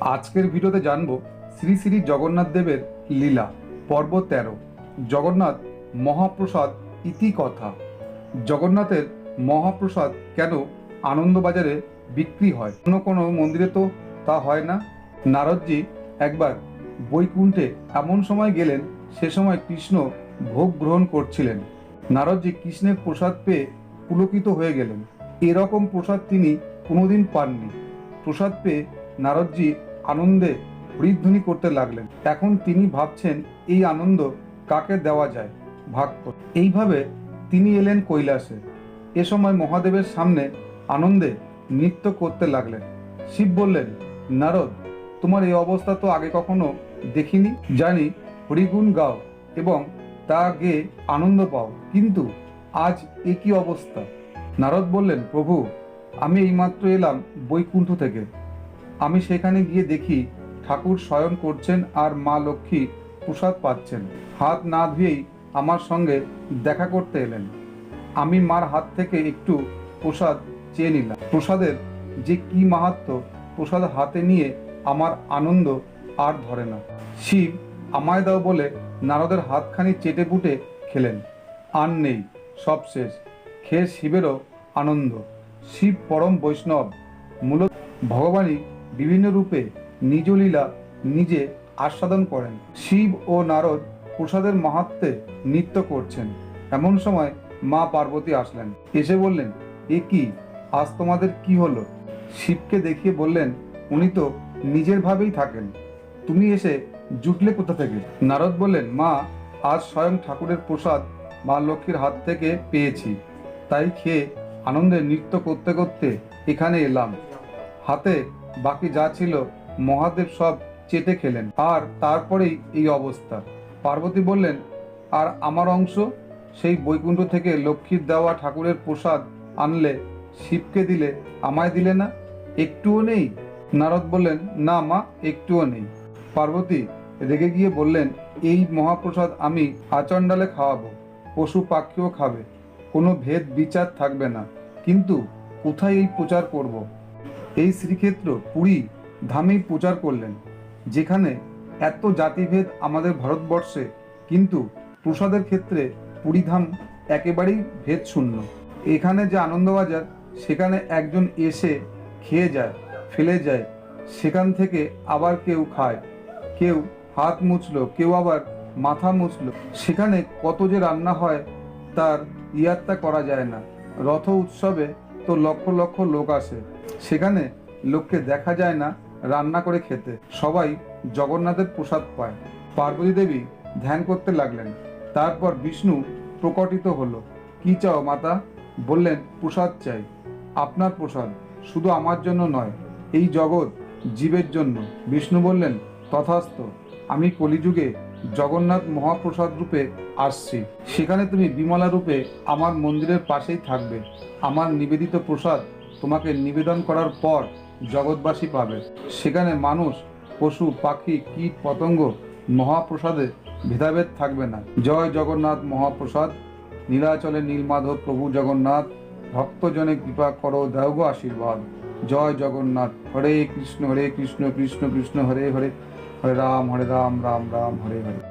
আজকের ভিডিওতে জানব শ্রী শ্রী জগন্নাথ দেবের লীলা, পর্ব তেরো। জগন্নাথ মহাপ্রসাদ ইতি কথা। জগন্নাথের মহাপ্রসাদ কেন আনন্দবাজারে বিক্রি হয়? কোনো কোনো মন্দিরে তো তা হয় না। নারদজি একবার বৈকুণ্ঠে এমন সময় গেলেন, সে সময় কৃষ্ণ ভোগ গ্রহণ করছিলেন। নারদজি কৃষ্ণের প্রসাদ পেয়ে পুলকিত হয়ে গেলেন। এরকম প্রসাদ তিনি কোনোদিন পাননি। প্রসাদ পেয়ে নারদজি আনন্দে হরিধ্বনি করতে লাগলেন। এখন তিনি ভাবছেন এই আনন্দ কাকে দেওয়া যায়? ভাগ করে। এইভাবে তিনি এলেন কৈলাসে। এ সময় মহাদেবের সামনে আনন্দে নৃত্য করতে লাগলেন। শিব বললেন, নারদ, তোমার এই অবস্থা তো আগে কখনো দেখিনি। জানি হরিগুণ গাও এবং তা গেয়ে আনন্দ পাও, কিন্তু আজ এ কি অবস্থা? নারদ বললেন, প্রভু, আমি এইমাত্র এলাম বৈকুণ্ঠ থেকে। আমি সেখানে গিয়ে দেখি ঠাকুর শয়ন করছেন আর মা লক্ষ্মী প্রসাদ পাচ্ছেন। হাত না ধুয়েই আমার সঙ্গে দেখা করতে এলেন। আমি মার হাত থেকে একটু প্রসাদ চেয়ে নিলাম। প্রসাদের যে কি মাহাত্ম, প্রসাদ হাতে নিয়ে আমার আনন্দ আর ধরে না। শিব, আমায় দাও বলে নারদের হাতখানি চেটে বুটে খেলেন। আর নেই, সব শেষ। খেয়ে শিবেরও আনন্দ। শিব পরম বৈষ্ণব। মূলত ভগবানই বিভিন্ন রূপে নিজ লীলা নিজে আস্বাদন করেন। শিব ও নারদ প্রসাদের মাহাত্মে নৃত্য করছেন। এমন সময় মা পার্বতী আসলেন। এসে বললেন, এ কি? আজ তোমাদের কি হলো? শিবকে দেখিয়ে বললেন, উনি তো নিজের ভাবেই থাকেন। তুমি এসে জুটলে কোথা থেকে? নারদ বললেন, মা, আজ স্বয়ং ঠাকুরের প্রসাদ মা লক্ষ্মীর হাত থেকে পেয়েছি। তাই খেয়ে আনন্দে নৃত্য করতে করতে এখানে এলাম। হাতে বাকি যা ছিল, মহাদেব সব চেটে খেলেন। আর তারপরেই এই অবস্থা। পার্বতী বললেন, আর আমার অংশ? সেই বৈকুণ্ঠ থেকে লক্ষ্মীর দেওয়া ঠাকুরের প্রসাদ আনলে, শিবকে দিলে আমায় দিলে না? একটুও নেই? নারদ বললেন, না মা, একটুও নেই। পার্বতী রেগে গিয়ে বললেন, এই মহাপ্রসাদ আমি আচণ্ডালে খাওয়াবো, পশু পাখিও খাবে, কোনো ভেদ বিচার থাকবে না। কিন্তু কোথায় এই প্রচার করব। এই শ্রীক্ষেত্র পুরী ধামেই প্রচার করলেন, যেখানে এত জাতিভেদ আমাদের ভারতবর্ষে, কিন্তু প্রসাদের ক্ষেত্রে পুরীধাম একেবারেই ভেদ শূন্য এখানে যে আনন্দবাজার, সেখানে একজন এসে খেয়ে যায়, ফেলে যায়, সেখান থেকে আবার কেউ খায়, কেউ হাত মুছলো, কেউ আবার মাথা মুছলো। সেখানে কত যে রান্না হয়, তার ইয়াত্তা করা যায় না। রথ উৎসবে তো লক্ষ লক্ষ লোক আসে। সেখানে লোককে দেখা যায় না রান্না করে খেতে। সবাই জগন্নাথের প্রসাদ পায়। পার্বতী দেবী ধ্যান করতে লাগলেন। তারপর বিষ্ণু প্রকটিত হলো, কি চাও মাতা? বললেন, প্রসাদ চাই। আপনার প্রসাদ শুধু আমার জন্য নয়, এই জগৎ জীবের জন্য। বিষ্ণু বললেন, তথাস্থ। আমি কলিযুগে জগন্নাথ মহাপ্রসাদ রূপে আসছি। সেখানে তুমি বিমলা রূপে আমার মন্দিরের পাশেই থাকবে। আমার নিবেদিত প্রসাদ তোমাকে নিবেদন করার পর জগৎবাসী পাবে। সেখানে মানুষ, পশু, পাখি, কীট, পতঙ্গ, মহাপ্রসাদে ভেদাভেদ থাকবে না। জয় জগন্নাথ মহাপ্রসাদ। নীলাচলে নীলমাধব প্রভু জগন্নাথ। ভক্তজনে কৃপা করো দেওগ আশীর্বাদ। জয় জগন্নাথ। হরে কৃষ্ণ হরে কৃষ্ণ কৃষ্ণ কৃষ্ণ, হরে হরে। হরে রাম হরে রাম রাম রাম, হরে হরে।